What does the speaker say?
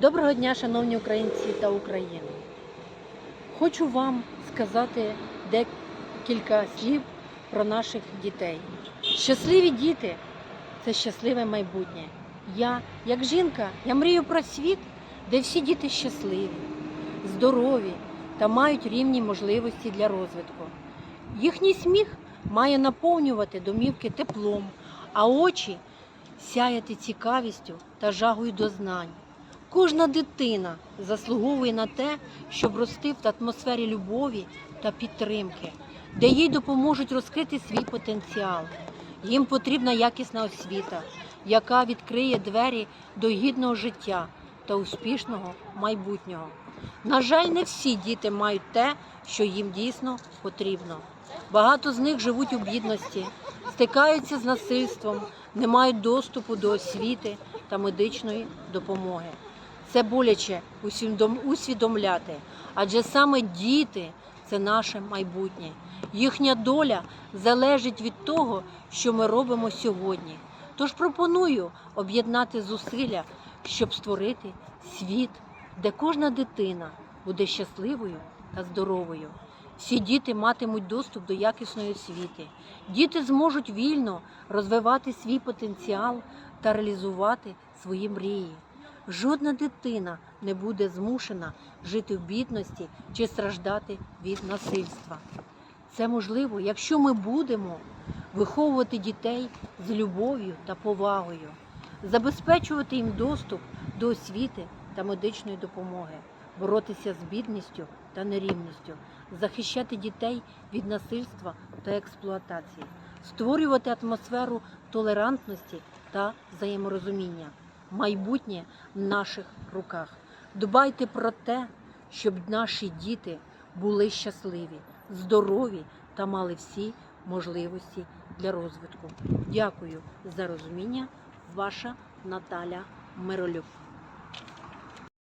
Доброго дня, шановні українці та України. Хочу вам сказати декілька слів про наших дітей. Щасливі діти це щасливе майбутнє. Я, як жінка, я мрію про світ, де всі діти щасливі, здорові та мають рівні можливості для розвитку. Їхній сміх має наповнювати домівки теплом, а очі сяяти цікавістю та жагою до знань. Кожна дитина заслуговує на те, щоб рости в атмосфері любові та підтримки, де їй допоможуть розкрити свій потенціал. Їм потрібна якісна освіта, яка відкриє двері до гідного життя та успішного майбутнього. На жаль, не всі діти мають те, що їм дійсно потрібно. Багато з них живуть у бідності, стикаються з насильством, не мають доступу до освіти та медичної допомоги. Це боляче усвідом- усвідомляти, адже саме діти це наше майбутнє. Їхня доля залежить від того, що ми робимо сьогодні. Тож пропоную об'єднати зусилля, щоб створити світ, де кожна дитина буде щасливою та здоровою. Всі діти матимуть доступ до якісної освіти. Діти зможуть вільно розвивати свій потенціал та реалізувати свої мрії. Жодна дитина не буде змушена жити в бідності чи страждати від насильства. Це можливо, якщо ми будемо виховувати дітей з любов'ю та повагою, забезпечувати їм доступ до освіти та медичної допомоги, боротися з бідністю та нерівністю, захищати дітей від насильства та експлуатації, створювати атмосферу толерантності та взаєморозуміння. Майбутнє в наших руках. Дбайте про те, щоб наші діти були щасливі, здорові та мали всі можливості для розвитку. Дякую за розуміння. Ваша Наталя Миролюк.